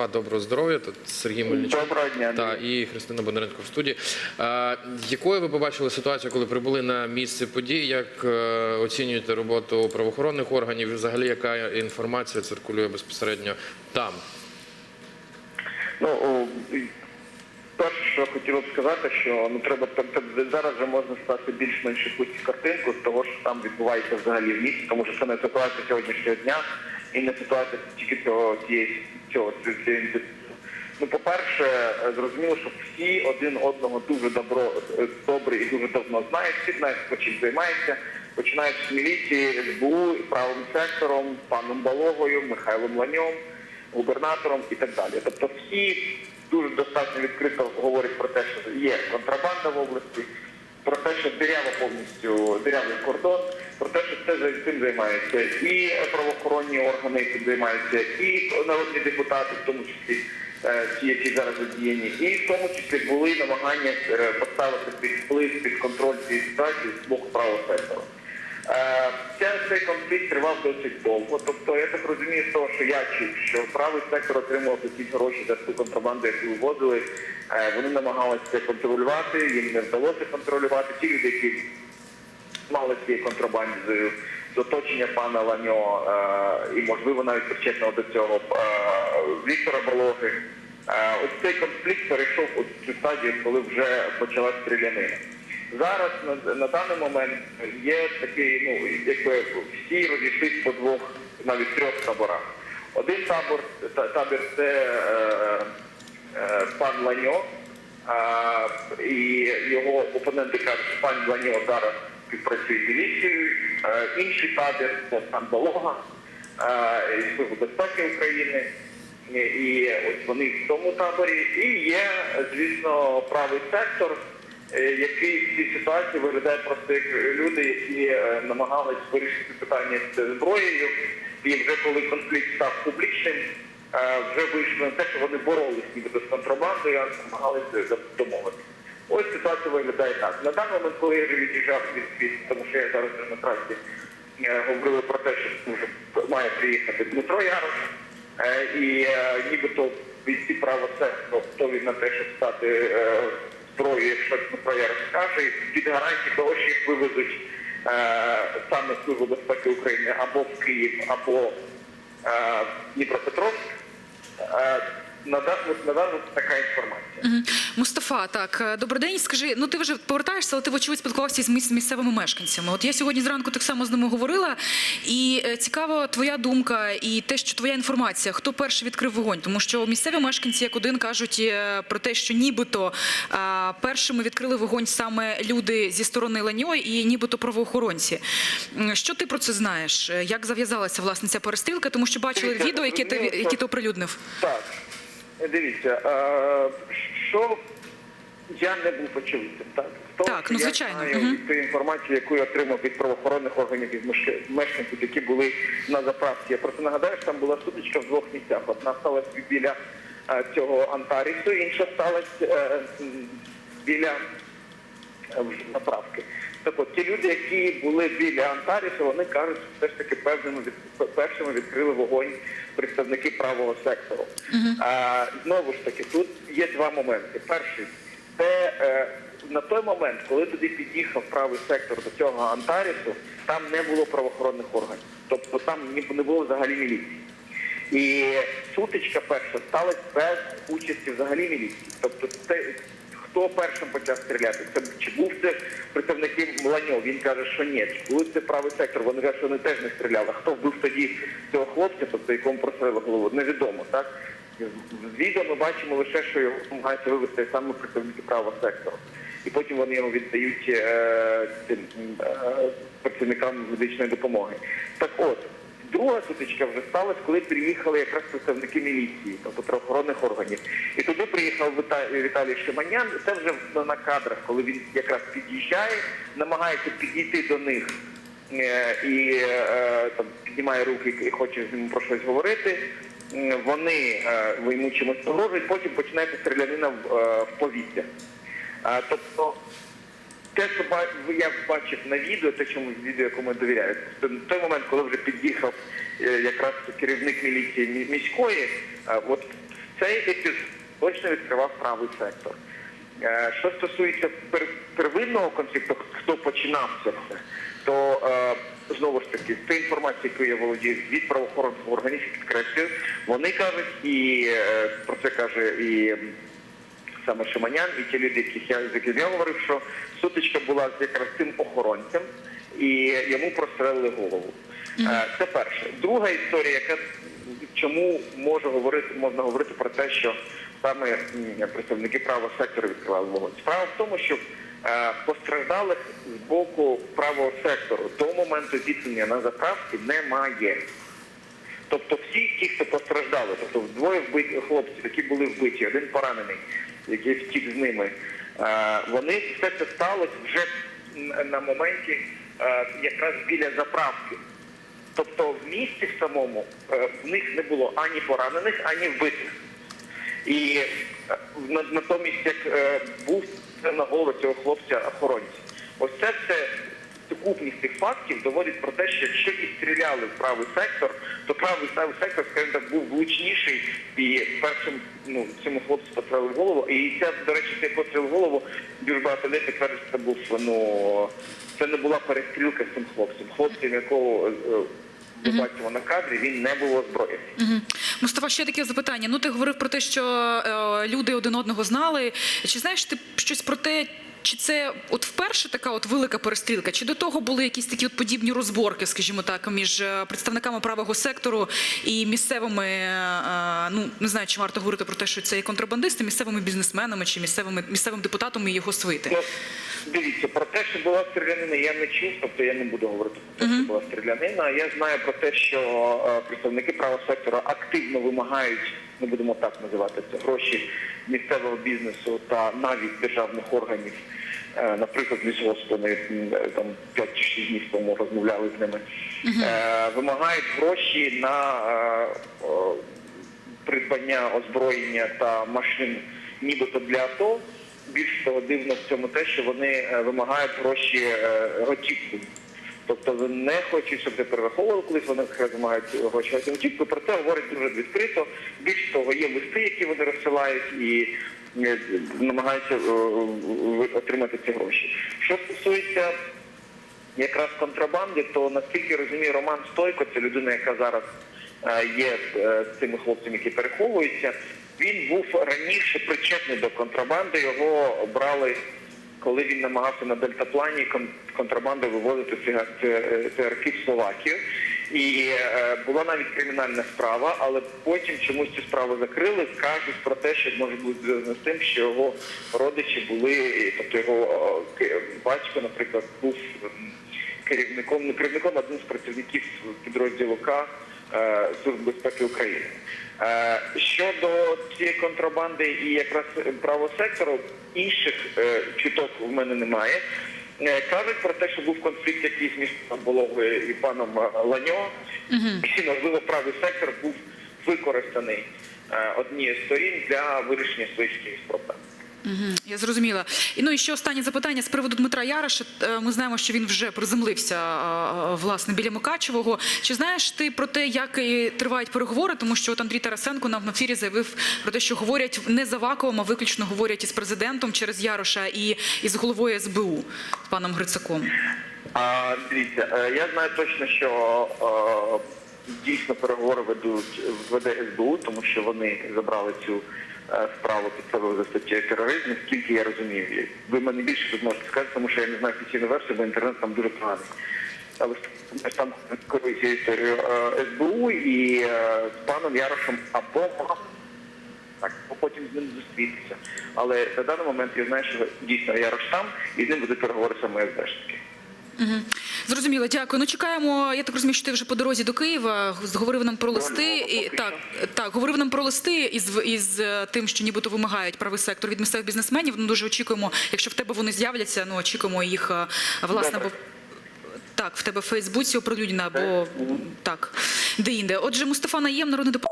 Мустафа, доброго здоров'я. Тут Сергій Мельничук. Доброго дня. Та і Христина Бондаренко в студії. Е, якою ви побачили ситуацію, коли прибули на місце подій? Як е, оцінюєте роботу правоохоронних органів? І Взагалі, яка інформація циркулює безпосередньо там? Ну, о, і перше, що хотіло б сказати, що ну треба т- т- зараз вже можна стати більш-менш якусь картинку з того, що там відбувається взагалі в місті, тому що це не ситуація сьогоднішнього дня і не ситуація тільки цього цієї цього. Ну, по-перше, е, зрозуміло, що всі один одного дуже добро е, добре і дуже давно знають, всі знають, хто чим займається, починаючи з міліції, СБУ, правим сектором, паном Балогою, Михайлом Ланьом, губернатором і так далі. Тобто всі дуже достатньо відкрито говорять про те, що є контрабанда в області, про те, що дерева повністю дирявий кордон, про те, що це цим займаються і правоохоронні органи цим займаються, і народні депутати, в тому числі е, ті, які зараз задіяні, і в тому числі були намагання е, поставити під вплив, під контроль цієї ситуації з боку правого сектору. Е, Цей конфлікт тривав досить довго. Тобто я так розумію з того, що я чув, що правий сектор отримував якісь гроші за ту контрабанду, яку вивозили. Е, Вони намагалися це контролювати, їм не вдалося контролювати. Ті люди, які мали цієї контрабанди з, оточення пана Ланьо е, і, можливо, навіть причетного до цього Віктора Балоги. Ось цей конфлікт перейшов у цю стадію, коли вже почалась стрілянина. Зараз на, на даний момент є такий, ну якби всі розійшлись по двох, навіть трьох таборах. Один табор та- табір це е, е, пан Ланьо, а, і його опоненти кажуть, що пан Ланьо зараз співпрацює з міліцією. Е, інший табір це пан Балога е, із Служби безпеки України. І- ось вони в тому таборі. І є, звісно, правий сектор, е, який в цій ситуації виглядає просто як люди, які е, намагались вирішити питання з зброєю. І вже коли конфлікт став публічним, е, вже вийшли на те, що вони боролись нібито з контрабандою, а намагалися домовитися. Ось ситуація виглядає так. На даний момент, коли я вже від'їжджав від світу, тому що я зараз на трасі е, говорили про те, що вже має приїхати Дмитро Ярош, е, і е, нібито бійці право сектору готові на те, щоб стати зброєю, якщо про Ярош розкаже, під гарантії того, що їх вивезуть е, саме Службу безпеки України або в Київ, або е, в Дніпропетровськ. Е, на даному така інформація. Мустафа, так е, добрий день. Скажи, ну ти вже повертаєшся, але ти вочевидь спілкувався з місцевими мешканцями. От я сьогодні зранку так само з ними говорила, і е, цікава твоя думка і те, що твоя інформація, хто перший відкрив вогонь, тому що місцеві мешканці як один кажуть е, про те, що нібито першими відкрили вогонь саме люди зі сторони Ланьо і нібито правоохоронці. Що ти про це знаєш? Як зав'язалася власне ця перестрілка? Тому що бачили відео, яке ти які ти оприлюднив. Так, дивіться, е, що я не був очевидцем, так? Того, Так, ну, я знаю ту інформацію, яку я отримав від правоохоронних органів від мешканців, які були на заправці. Я просто нагадаю, що там була сутичка в двох місцях. Одна сталася біля е, цього Антарісу, інша сталася е, біля заправки. Так от, ті люди, які були біля Антарісу, вони кажуть, що все ж таки певними від, першими відкрили вогонь представники правого сектору. А, знову ж таки, тут є два моменти. Перший це е, на той момент, коли туди під'їхав правий сектор до цього Антарісу, там не було правоохоронних органів. Тобто там не було взагалі міліції. І сутичка перша сталася без участі взагалі міліції. Тобто це хто першим почав стріляти? Це чи був це представники Ланьо? Він каже, що ні. Чи був це правий сектор? Вони кажуть, що вони теж не стріляли. Хто вбив тоді цього хлопця, тобто якому прострелили голову? Невідомо, так? З відео ми бачимо лише, що його намагаються вивести саме представники правого сектору. І потім вони його віддають е, е, працівникам медичної допомоги. Так от, Друга сутичка вже сталася, коли приїхали якраз представники міліції, тобто правоохоронних органів. І туди приїхав Віталій Шиманян. Це вже на кадрах, коли він якраз під'їжджає, намагається підійти до них е, і е, там піднімає руки і хоче з ним про щось говорити. Вони е, йому чимось погрожують, потім починається стрілянина в, повітря. Тобто те, що я бачив на відео, те, чому відео, якому я довіряю, це той момент, коли вже під'їхав е, якраз керівник міліції міської, е, от цей епізод точно відкривав правий сектор. Е, Що стосується первинного конфлікту, хто починав це все, то знову ж таки, з тієї інформації, яку я володію від правоохоронних органів, підкреслюю, вони кажуть, і про це каже і саме Шиманян, і ті люди, яких я, з якими я говорив, що сутичка була з якраз цим охоронцем, і йому прострелили голову. Е, Це перше. Друга історія, яка чому може говорити, можна говорити про те, що саме представники правого сектору відкривали вогонь. Справа в тому, що е, постраждалих з боку правого сектору до моменту зіткнення на заправці немає. Тобто всі ті, хто постраждали, тобто двоє вбиті хлопців, які були вбиті, один поранений, який втік з ними, е, вони все це сталося вже на моменті е, якраз біля заправки. Тобто в місті в самому е, в них не було ані поранених, ані вбитих. І натомість, як був на голову цього хлопця охоронця. Ось це все сукупність цих фактів доводить про те, що якщо і стріляли в правий сектор, то правий сектор, скажімо так, був влучніший і першим ну, цьому хлопцю потрапив в голову. І це, до речі, цей постріл в голову дуже багато людей підтверджують, що це був ну це не була перестрілка з цим хлопцем. Хлопцем, якого е, ми бачимо на кадрі, він не був озброєний. Мгм. Мустафа, ще таке запитання. Ну, ти говорив про те, що е, люди один одного знали. Чи знаєш ти щось про те, чи це от вперше така от велика перестрілка? Чи до того були якісь такі от подібні розборки, скажімо так, між е, представниками правого сектору і місцевими, е, ну не знаю, чи варто говорити про те, що це є контрабандисти, місцевими бізнесменами чи місцевими місцевим депутатом і його свити? Ну, дивіться, про те, що була стрілянина, я не чув, тобто я не буду говорити про те, що була стрілянина. Я знаю про те, що е, представники правого сектору активно вимагають, не будемо так називати це, гроші місцевого бізнесу та навіть державних органів. Е, Наприклад, лісгоспи, ми там 5 чи 6 днів тому розмовляли з ними. Е, Вимагають гроші на е, придбання озброєння та машин нібито для АТО. Більш того, дивно в цьому те, що вони вимагають гроші готівкою. Тобто не хочуть, щоб це перераховували, колись вони вимагають гроші готівкою. Про це говорять дуже відкрито. Більш того, є листи, які вони розсилають і е, намагаються е, отримати ці гроші. Що стосується якраз контрабанди, то наскільки розумію, Роман Стойко, це людина, яка зараз е, є з цими хлопцями, які переховуються. Він був раніше причетний до контрабанди. Його брали, коли він намагався на дельтаплані кон- контрабанду вивозити цигарки в Словакію. І е, була навіть кримінальна справа, але потім чомусь цю справу закрили, кажуть про те, що може бути зв'язано з тим, що його родичі були, тобто його е, батько, наприклад, був керівником, не керівником, а одним з працівників підрозділу К е, Служби безпеки України. Е, Щодо цієї контрабанди і якраз правого сектору, інших е, чуток в мене немає. Е, Кажуть про те, що був конфлікт якийсь між паном Бологою і паном е, Ланьо, і можливо правий сектор був використаний е, однією з сторін для вирішення своїх проблем. Мгм, Я зрозуміла. І ну і ще останнє запитання з приводу Дмитра Яроша. Е, Ми знаємо, що він вже приземлився е, власне біля Мукачевого. Чи знаєш ти про те, як і тривають переговори? Тому що от Андрій Тарасенко нам в ефірі заявив про те, що говорять не за вакуум, а виключно говорять із президентом через Яроша і із головою СБУ з паном Грицаком. А, дивіться, е, я знаю точно, що е, дійсно переговори ведуть веде СБУ, тому що вони забрали цю справу під себе за статтєю тероризму, скільки я розумію. Ви мене більше тут можете сказати, тому що я не знаю офіційну версію, бо інтернет там дуже поганий. Але там керується історією е, СБУ і е, з паном Ярошем або так, потім з ним зустрітися. Але на даний момент я знаю, що дійсно Ярош там, і з ним будуть переговори саме СБшники. Зрозуміло, дякую. Ну чекаємо. Я так розумію, що ти вже по дорозі до Києва. Говорив нам про листи. І так, так, говорив нам про листи із із е, тим, що нібито вимагають правий сектор від місцевих бізнесменів. Ну дуже очікуємо, якщо в тебе вони з'являться. Ну очікуємо їх е, власне Добре. так в тебе в Фейсбуці оприлюднено або так де інде. Отже, Мустафа Наєм, народний депутат.